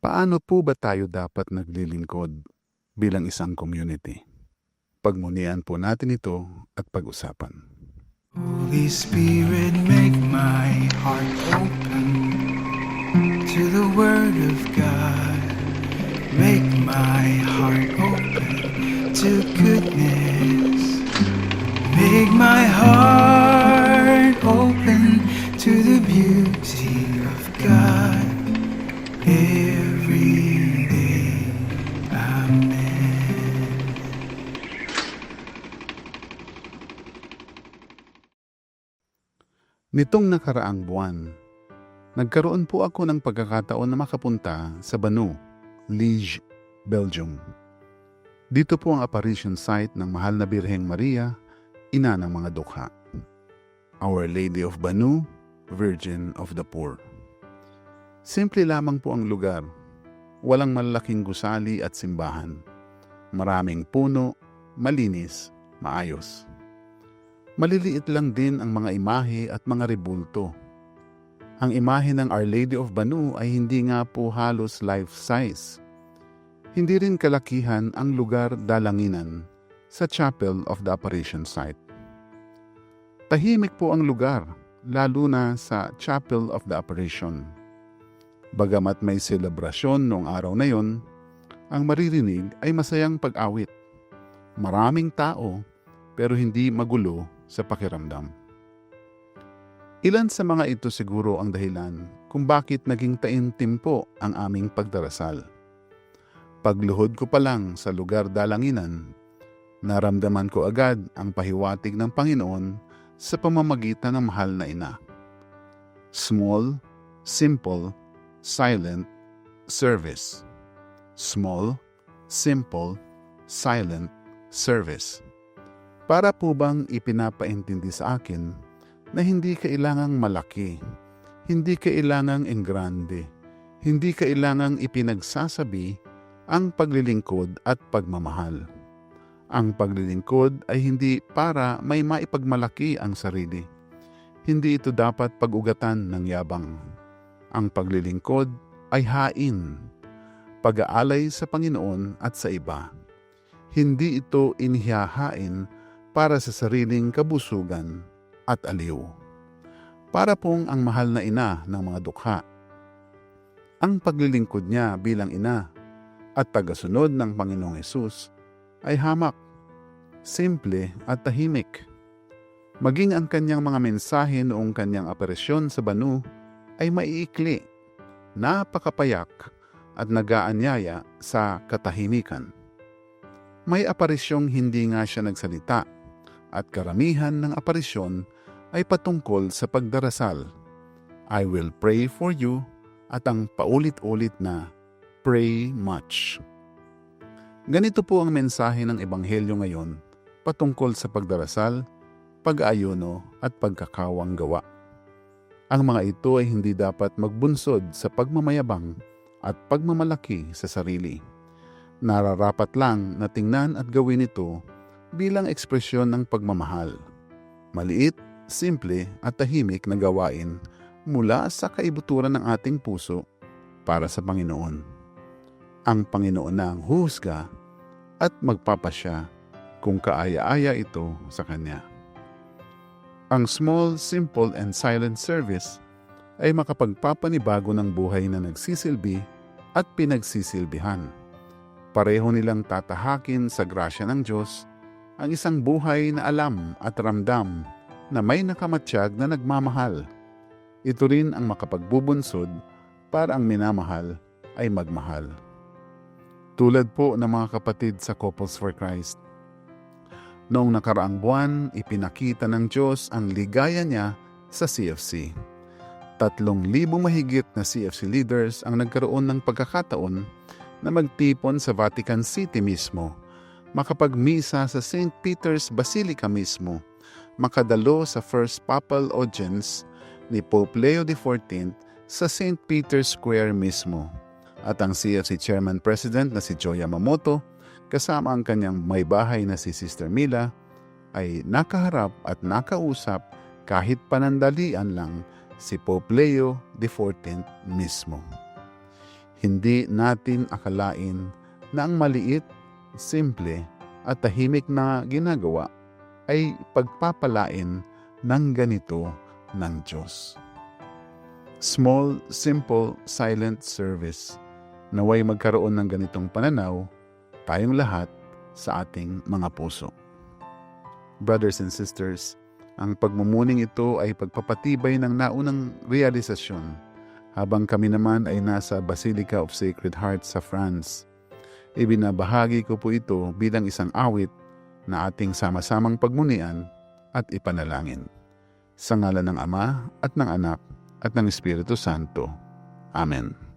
Paano po ba tayo dapat naglilingkod bilang isang community? Pagmunian po natin ito at pag-usapan. Holy Spirit, make my heart open to the Word of God. Make my heart open to goodness. Make my heart open to the beauty of God every Nitong nakaraang buwan, nagkaroon po ako ng pagkakataon na makapunta sa Banu, Liege, Belgium. Dito po ang apparition site ng mahal na Birheng Maria, ina ng mga dukha. Our Lady of Banu, Virgin of the Poor. Simple lamang po ang lugar. Walang malalaking gusali at simbahan. Maraming puno, malinis, maayos. Maliliit lang din ang mga imahe at mga rebulto. Ang imahe ng Our Lady of Banu ay hindi nga po halos life-size. Hindi rin kalakihan ang lugar dalanginan sa Chapel of the Apparition Site. Tahimik po ang lugar, lalo na sa Chapel of the Apparition. Bagamat may selebrasyon noong araw na yon, ang maririnig ay masayang pag-awit. Maraming tao pero hindi magulo sa pakiramdam. Ilan sa mga ito siguro ang dahilan kung bakit naging taimtim po ang aming pagdarasal. Pagluhod ko pa lang sa lugar dalanginan, naramdaman ko agad ang pahiwatig ng Panginoon sa pamamagitan ng mahal na ina. Small, simple, silent, service. Small, simple, silent, service. Para po bang ipinapaintindi sa akin na hindi kailangang malaki, hindi kailangang engrande, hindi kailangang ipinagsasabi ang paglilingkod at pagmamahal. Ang paglilingkod ay hindi para may maipagmalaki ang sarili. Hindi ito dapat pag-ugatan ng yabang. Ang paglilingkod ay hain, pag-aalay sa Panginoon at sa iba. Hindi ito inihahain para sa sariling kabusugan at aliw. Para pong ang mahal na ina ng mga dukha. Ang paglilingkod niya bilang ina at tagasunod ng Panginoong Yesus ay hamak, simple at tahimik. Maging ang kanyang mga mensahe noong kanyang aparisyon sa Banu ay maiikli, napakapayak at nagaanyaya sa katahimikan. May aparisyong hindi nga siya nagsalita at karamihan ng aparisyon ay patungkol sa pagdarasal. I will pray for you at ang paulit-ulit na pray much. Ganito po ang mensahe ng Ebanghelyo ngayon patungkol sa pagdarasal, pag-ayuno at pagkakawang gawa. Ang mga ito ay hindi dapat magbunsod sa pagmamayabang at pagmamalaki sa sarili. Nararapat lang na tingnan at gawin ito bilang ekspresyon ng pagmamahal. Maliit, simple at tahimik na gawain mula sa kaibuturan ng ating puso para sa Panginoon. Ang Panginoon na ang huhusga at magpapasya kung kaaya-aya ito sa Kanya. Ang small, simple and silent service ay makapagpapanibago ng buhay na nagsisilbi at pinagsisilbihan. Pareho nilang tatahakin sa grasya ng Diyos ang isang buhay na alam at ramdam na may nakamatsyag na nagmamahal. Ito rin ang makapagbubunsod para ang minamahal ay magmahal. Tulad po ng mga kapatid sa Couples for Christ. Noong nakaraang buwan, ipinakita ng Diyos ang ligaya niya sa CFC. Tatlong libong mahigit na CFC leaders ang nagkaroon ng pagkakataon na magtipon sa Vatican City mismo, makapagmisa sa St. Peter's Basilica mismo, makadalo sa First Papal Audience ni Pope Leo XIV sa St. Peter's Square mismo. At ang CFC Chairman President na si Joy Yamamoto kasama ang kanyang may bahay na si Sister Mila ay nakaharap at nakausap kahit panandalian lang si Pope Leo XIV mismo. Hindi natin akalain na ang maliit, simple at tahimik na ginagawa ay pagpapalain ng ganito ng Diyos. Small, simple, silent service. Naway magkaroon ng ganitong pananaw tayong lahat sa ating mga puso. Brothers and sisters, ang pagmumuning ito ay pagpapatibay ng naunang realisasyon habang kami naman ay nasa Basilica of Sacred Heart sa France. Ibinabahagi ko po ito bilang isang awit na ating sama-samang pagmunian at ipanalangin. Sa ngalan ng Ama at ng Anak at ng Espiritu Santo. Amen.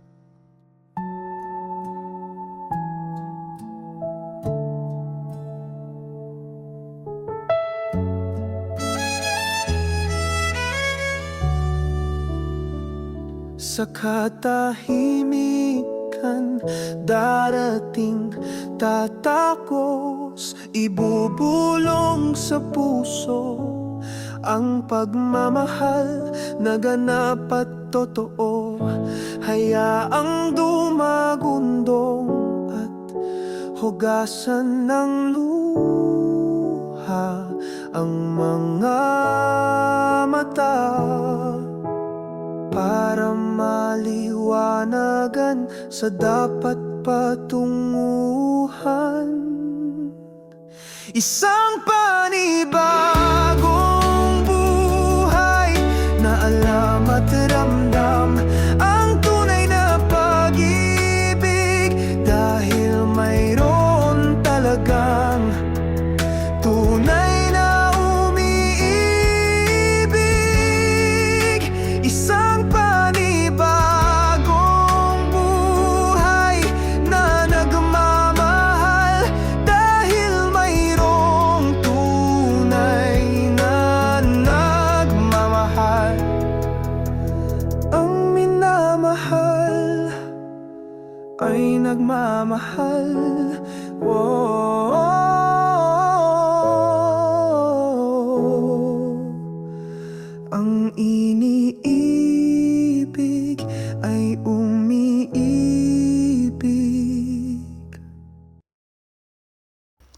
Sa katahimikan darating. Tatakos Ibubulong sa puso ang pagmamahal na ganap at totoo. Hayaang dumagundong at hugasan ng luha ang mga para maliwanagan sa dapat patunguhan. Isang panibagong ay nagmamahal Whoa. Ang iniibig ay umiibig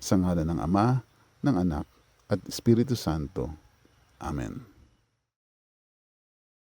Sa ngalan ng Ama, ng Anak at Espiritu Santo. Amen.